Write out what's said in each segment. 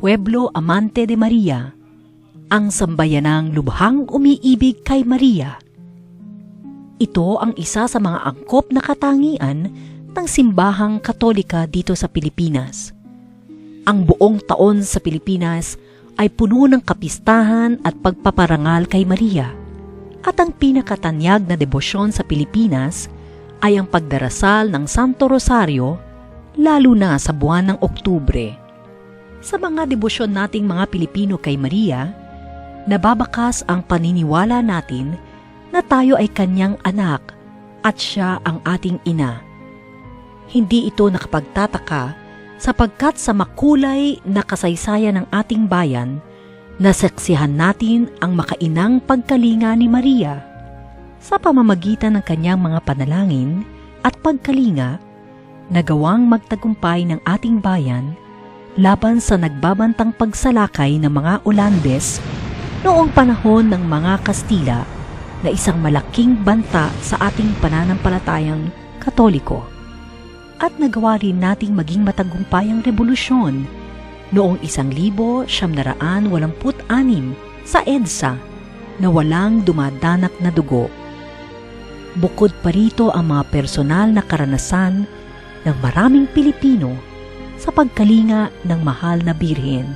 pueblo amante de María. Ang sambayanang lubhang umiibig kay Maria. Ito ang isa sa mga angkop na katangian ng simbahang katolika dito sa Pilipinas. Ang buong taon sa Pilipinas ay puno ng kapistahan at pagpaparangal kay Maria. At ang pinakatanyag na debosyon sa Pilipinas ay ang pagdarasal ng Santo Rosario, lalo na sa buwan ng Oktubre. Sa mga debosyon nating mga Pilipino kay Maria, nababakas ang paniniwala natin na tayo ay kanyang anak at siya ang ating ina. Hindi ito nakapagtataka sapagkat sa makulay na kasaysayan ng ating bayan, nasaksihan natin ang makainang pagkalinga ni Maria. Sa pamamagitan ng kanyang mga panalangin at pagkalinga, nagawang magtagumpay ng ating bayan laban sa nagbabantang pagsalakay ng mga Olandes noong panahon ng mga Kastila na isang malaking banta sa ating pananampalatayang Katoliko at nagawa rin nating maging matagumpay ang revolusyon noong 1986 sa EDSA na walang dumadanak na dugo. Bukod pa rito ang mga personal na karanasan ng maraming Pilipino sa pagkalinga ng mahal na birhen.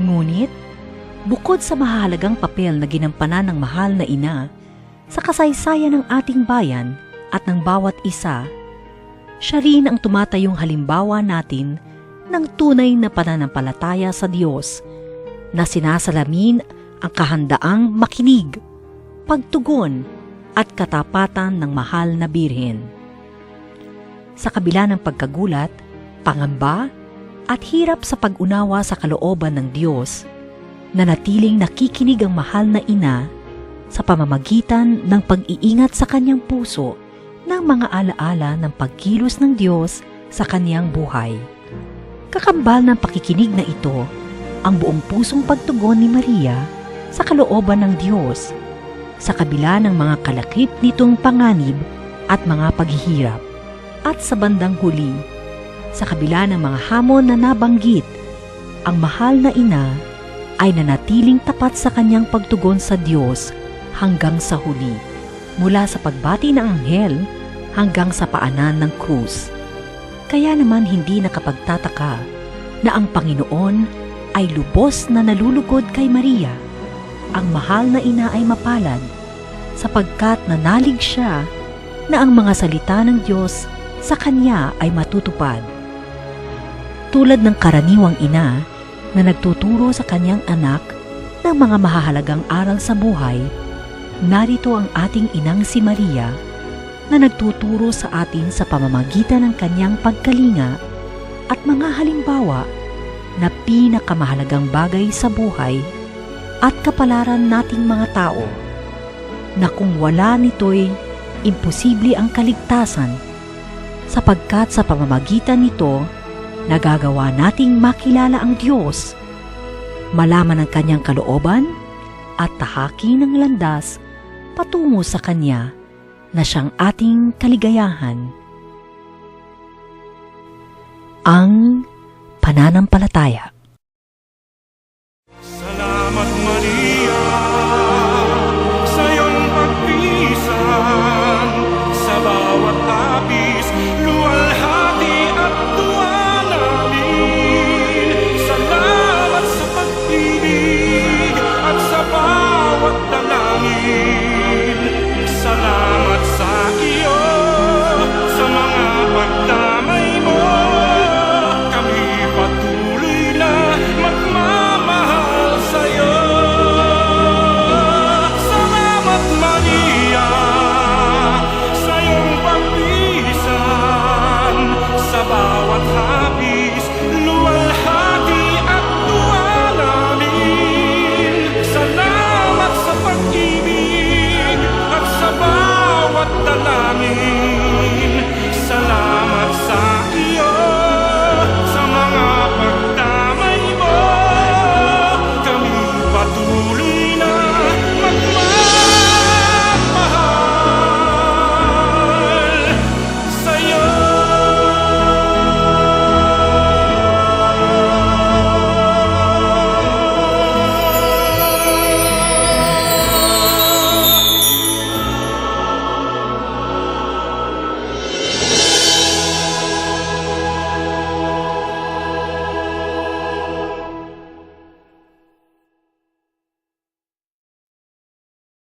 Ngunit, bukod sa mahalagang papel na ginampanan ng mahal na ina sa kasaysayan ng ating bayan at ng bawat isa siya rin ang tumatayong halimbawa natin ng tunay na pananampalataya sa Diyos na sinasalamin ang kahandaang makinig, pagtugon at katapatan ng mahal na birhen. Sa kabila ng pagkagulat, pangamba at hirap sa pag-unawa sa kalooban ng Diyos, nanatiling nakikinig ang mahal na ina sa pamamagitan ng pag-iingat sa kanyang puso ng mga alaala ng pagkilos ng Diyos sa kaniyang buhay. Kakambal ng pakikinig na ito ang buong pusong pagtugon ni Maria sa kalooban ng Diyos sa kabila ng mga kalakip nitong panganib at mga paghihirap. At sa bandang huli, sa kabila ng mga hamon na nabanggit, ang mahal na ina ay nanatiling tapat sa kanyang pagtugon sa Diyos hanggang sa huli mula sa pagbati ng anghel hanggang sa paanan ng krus. Kaya naman hindi nakapagtataka na ang Panginoon ay lubos na nalulugod kay Maria. Ang mahal na ina ay mapalad sapagkat nanalig siya na ang mga salita ng Diyos sa kanya ay matutupad. Tulad ng karaniwang ina na nagtuturo sa kanyang anak ng mga mahahalagang aral sa buhay, narito ang ating inang si Maria na nagtuturo sa atin sa pamamagitan ng kanyang pagkalinga at mga halimbawa na pinakamahalagang bagay sa buhay at kapalaran nating mga tao na kung wala nito'y imposible ang kaligtasan sapagkat sa pamamagitan nito nagagawa nating makilala ang Diyos, malaman ang kanyang kalooban at tahaki ng landas patungo sa Kanya na siyang ating kaligayahan. Ang pananampalataya